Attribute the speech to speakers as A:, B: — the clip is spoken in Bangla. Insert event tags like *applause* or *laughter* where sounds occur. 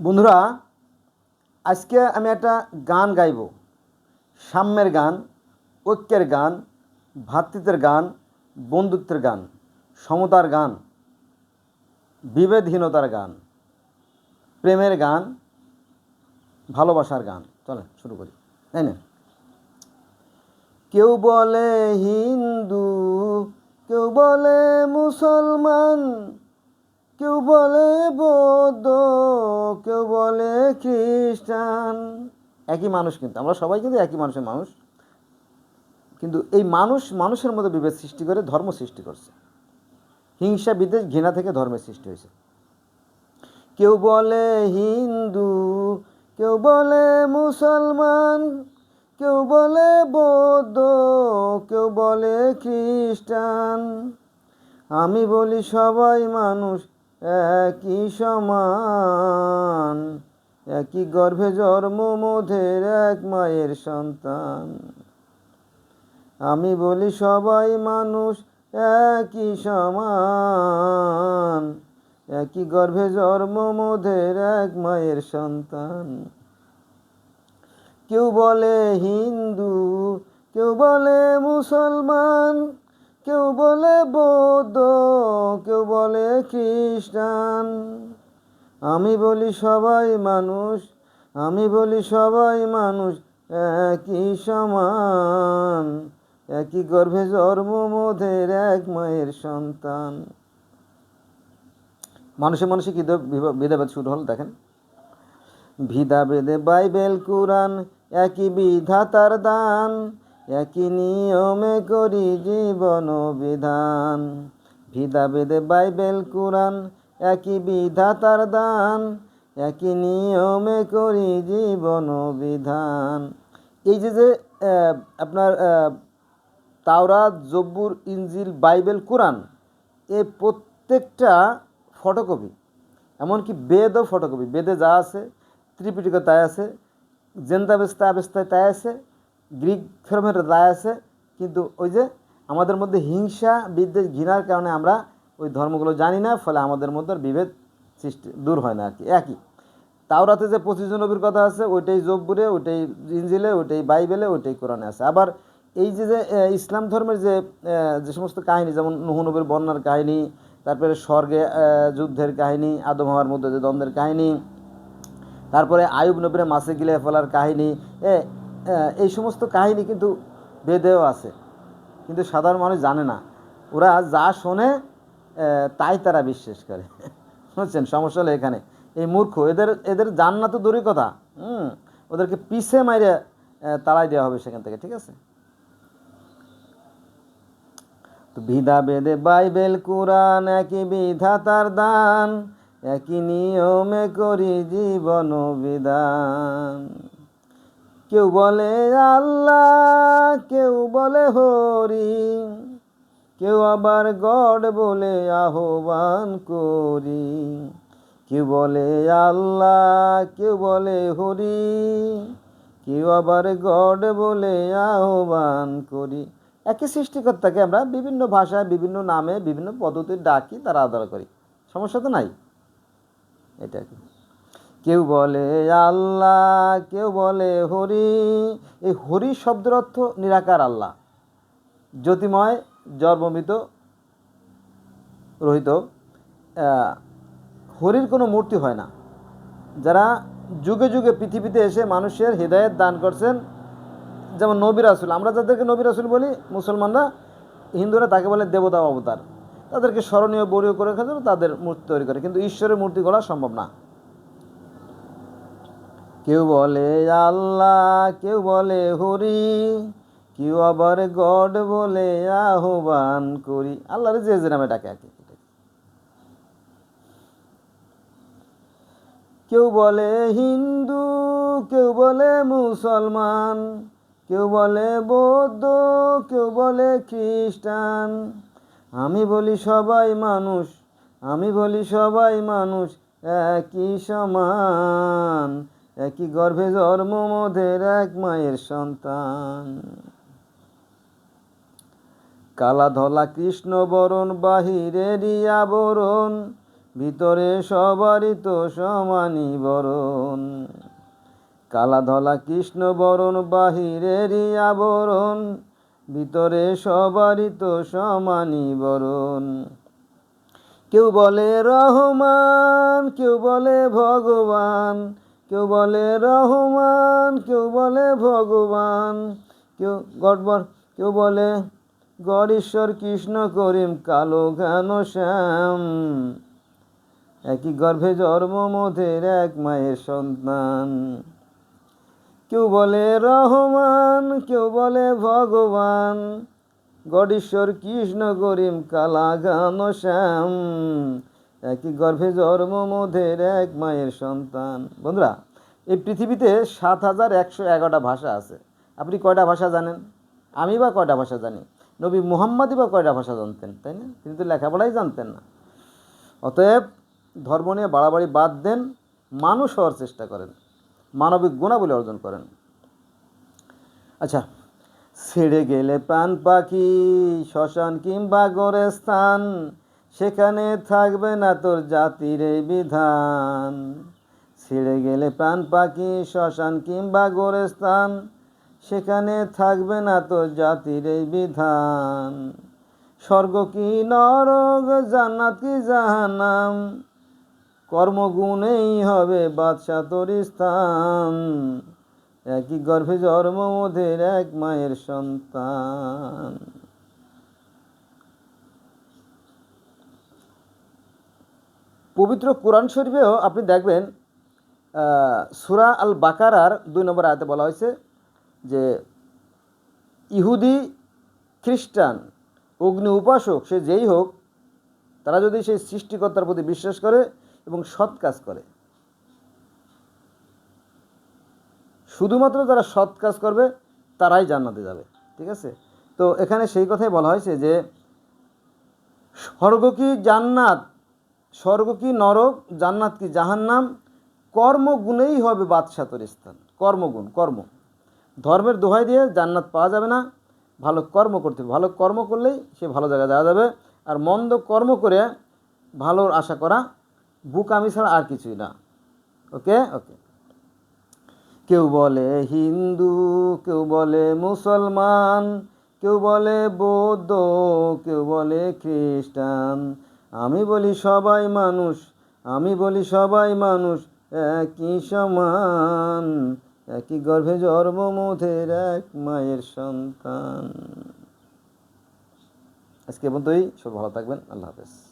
A: বন্ধুরা, আজকে আমি একটা গান গাইব। সাম্যের গান, ঐক্যের গান ভ্রাতৃত্বের গান, বন্ধুত্বের গান, সমতার গান, বিভেদহীনতার গান, প্রেমের গান, ভালোবাসার গান। চলেন, শুরু করি। তাই না? কেউ বলে হিন্দু, কেউ বলে মুসলমান কেউ বলে বৌদ্ধ, কেউ বলে খ্রিস্টান। একই মানুষ কিন্তু, আমরা সবাই কিন্তু একই মানুষের মানুষ। কিন্তু এই মানুষ মানুষের মধ্যে বিভেদ সৃষ্টি করে, ধর্ম সৃষ্টি করছে। হিংসা, বিদ্বেষ, ঘৃণা থেকে ধর্মের সৃষ্টি হয়েছে। কেউ বলে হিন্দু, কেউ বলে মুসলমান, কেউ বলে বৌদ্ধ, কেউ বলে খ্রিস্টান। আমি বলি সবাই মানুষ একই সমান, একই গর্ভে জন্ম মোধের এক মায়ের সন্তান। আমি বলি সবাই মানুষ একই সমান, একই গর্ভে জন্ম মোধের এক মায়ের সন্তান। কেউ বলে হিন্দু, কেউ বলে মুসলমান কেউ বলে বৌদ্ধ, কেউ বলে খ্রিস্টান। আমি বলি সবাই মানুষ, আমি বলি সবাই মানুষ একই সমান। একই গর্ভে জন্ম মোধের এক মায়ের সন্তান। মানুষে মানুষে কি ভেদাভেদ শুরু হল দেখেন? ভিদা বেদে বাইবেল, কুরআন, একই বিধাতার দান। একই নিয়মে করি জীবন বিধান। ভিদা বেদে বাইবেল কুরআন একই বিধাতার দান। একই নিয়মে করি জীবন বিধান। এই যে যে আপনার আহ, তাওরাত জব্বুর ইঞ্জিল বাইবেল কোরআন এ প্রত্যেকটা ফটোকপি এমনকি বেদও ফটোকপি বেদে যা আছে ত্রিপিটিকা তাই আছে জেন্দাবেস্তা আবেস্তায় তাই আছে গ্রিক ধর্মের তাই আছে, কিন্তু ওই যে আমাদের মধ্যে হিংসা, বিদ্বেষ, ঘৃণার কারণে আমরা ওই ধর্মগুলো জানি না, ফলে আমাদের মধ্যে বিভেদ সৃষ্টি, দূর হয় না আর কি, একই। তাওরাতে যে পঁচিশ জন নবীর কথা আছে, ওইটাই জব্বুরে, ওইটাই ইঞ্জিলে ওইটাই বাইবেলে, ওইটাই কোরআনে আছে। আবার এই যে যে ইসলাম ধর্মের যে যে সমস্ত কাহিনী, যেমন নুহ নবীর বন্যার কাহিনী, তারপরে স্বর্গে যুদ্ধের কাহিনী, আদম হওয়ার মধ্যে যে দ্বন্দ্বের কাহিনী, তারপরে আয়ুব নবীরে মাসে গিলে ফেলার কাহিনী এই সমস্ত কাহিনী কিন্তু বেদেও আছে। কিন্তু সাধারণ মানুষ জানে না। ওরা যা শোনে তাই তারা বিশ্বাস করে। *laughs* বুঝছেন? সমস্যা হলো এখানে। এই মূর্খ, এদের এদের জান্না তো দূরই কথা। হুম? ওদেরকে পিছে মাইরে তাড়াই দেওয়া হবে সেখান থেকে, ঠিক আছে? তো বিধা বেদে বাইবেল, কোরআন একই বিধাতার দান। একই নিয়মে করি জীবন বিধান। কেউ বলে আল্লাহ, কেউ বলে হরি, কেউ আবার গড বলে আহ্বান করি। কেউ বলে আল্লাহ, কেউ বলে হরি, কেউ আবার গড বলে আহ্বান করি। একই সৃষ্টিকর্তাকে আমরা বিভিন্ন ভাষায়, বিভিন্ন নামে, বিভিন্ন পদ্ধতির ডাকি, তারা আদর করি। সমস্যা তো নাই? এটা কি? কেউ বলে আল্লাহ, কেউ বলে হরি। এই হরি শব্দের অর্থ নিরাকার আল্লাহ। জ্যোতিময়, জন্মমিত, রহিত হরির কোনো মূর্তি হয় না। যারা যুগে যুগে পৃথিবীতে এসে মানুষের হৃদায়ত দান করছেন, যেমন নবী রাসুল, আমরা যাদেরকে নবী রাসুল বলি, মুসলমানরা, হিন্দুরা তাকে বলে দেবতা অবতার তাদেরকে স্মরণীয় বড়ীয় করে জন্য তাদের মূর্তি তৈরি করে, কিন্তু ঈশ্বরের মূর্তি গড়া সম্ভব না। কেউ বলে আল্লাহ, কেউ বলে হরি, কেউ আবার গড বলে আহ্বান করি। আল্লাহরে যে যে নামে ডাকে আর কেউ বলে হিন্দু, কেউ বলে মুসলমান, কেউ বলে বৌদ্ধ, কেউ বলে খ্রিস্টান। আমি বলি সবাই মানুষ, আমি বলি সবাই মানুষ, একই সমান। একই গর্ভে জন্ম, মোদের এক মায়ের সন্তান। কালা ধলা কৃষ্ণ বরণ বাহিরেরই আবরণ ভিতরে সবারই তো সমানই বরণ। কালা ধলা কৃষ্ণ বরণ বাহিরেরই আবরণ ভিতরে সবারই তো সমানই বরণ। কেউ বলে রহমান, কেউ বলে ভগবান কেউ বলে রহমান, কেউ বলে ভগবান, কেউ গডবর কেউ বলে গড় ঈশ্বর, কৃষ্ণ, করিম, কালো ঘন শ্যাম। একই গর্ভে জন্ম, মধের এক মায়ের সন্তান। কেউ বলে রহমান, কেউ বলে ভগবান গডেশ্বর কৃষ্ণ, করিম, কালা গান শ্যাম। একই গর্ভে জন্ম মধের এক মায়ের সন্তান। বন্ধুরা, এই পৃথিবীতে সাত হাজার একশো এগারোটা ভাষা আছে। আপনি কয়টা ভাষা জানেন? আমি বা কয়টা ভাষা জানি? নবী মুহাম্মাদই বা কয়টা ভাষা জানতেন, তাই না? তিনি তো লেখাপড়াই জানতেন না। অতএব ধর্ম নিয়ে বাড়াবাড়ি বাদ দেন, মানুষ হওয়ার চেষ্টা করেন। মানবিক গুণাবলী অর্জন করেন। আচ্ছা ছেড়ে গেলে প্রাণ পাখি, শ্মশান কিংবা গোরস্থান সেখানে থাকবে না তোর জাতির এই বিধান। ছেড়ে গেলে প্রাণ পাখি, শ্মশান কিংবা গোরস্থান, সেখানে থাকবে না তোর জাতির এই বিধান। স্বর্গ কি নরক, জান্নাত কি জাহানাম কর্মগুণেই হবে বাদশা তোর স্থান। একই গর্ভে জন্ম মোদের এক মায়ের সন্তান। পবিত্র কোরআন শরীফেও আপনি দেখবেন সুরা আল বাকারার দুই নম্বর আয়তে বলা হয়েছে যে, ইহুদি খ্রিস্টান, অগ্নি উপাসক, সে যেই হোক, তারা যদি সেই সৃষ্টিকর্তার প্রতি বিশ্বাস করে এবং সৎ কাজ করে। শুধুমাত্র যারা সৎ কাজ করবে, তারাই জান্নাতে যাবে, ঠিক আছে? তো এখানে সেই কথাই বলা হয়েছে যে, স্বর্গ কি জান্নাত? স্বর্গ কি নরক, জান্নাত কি জাহান্নাম? কর্মগুণেই হবে বাদশাতর স্থান। কর্মগুণ, কর্ম। ধর্মের দোহাই দিয়ে জান্নাত পাওয়া যাবে না। ভালো কর্ম করতে হবে। ভালো কর্ম করলেই সে ভালো জায়গায় যাওয়া যাবে। আর মন্দ কর্ম করে ভালোর আশা করা, বুকামি ছাড়া আর কিছুই না। ওকে? ওকে। কেউ বলে হিন্দু, কেউ বলে মুসলমান, কেউ বলে বৌদ্ধ, কেউ বলে খ্রিস্টান। আমি বলি সবাই মানুষ, আমি বলি সবাই মানুষ, একই সমান, একই গর্ভে জন্ম এক মায়ের সন্তান। আজকে পর্যন্তই সব ভালো থাকবেন, আল্লাহ হাফেজ।